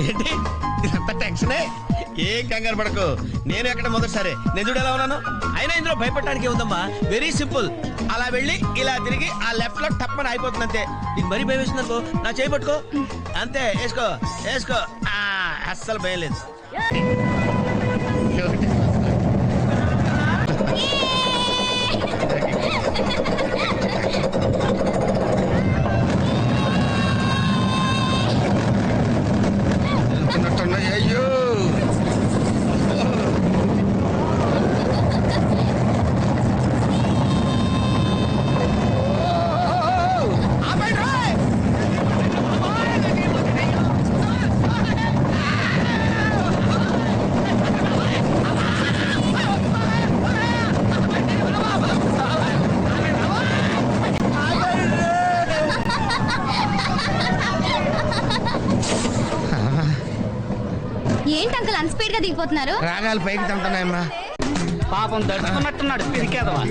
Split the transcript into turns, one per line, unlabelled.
ఏంటి? ఇదంతా టెన్షనే ఏం? కంగారు పడకు. నేను ఎక్కడ మొదటిసారి? నేను చూడు ఎలా ఉన్నాను? అయినా ఇందులో భయపడడానికి ఉందమ్మా వెరీ సింపుల్ అలా వెళ్ళి ఇలా తిరిగి ఆ లెఫ్ట్లో టప్పని అయిపోతుంది అంతే నీకు మరీ భయం వేసిందనుకో నా చేయి పట్టుకో. అంతే వేసుకో వేసుకో. ఆ, అస్సలు భయం లేదు.
ఏంటి అంకుల్ అన్స్పీడ్గా దిగిపోతున్నారు?
రాగాలు పైకి తంటున్నాయమ్మా
పాపం దడుచుకున్నట్టున్నాడు పిరికేదవా?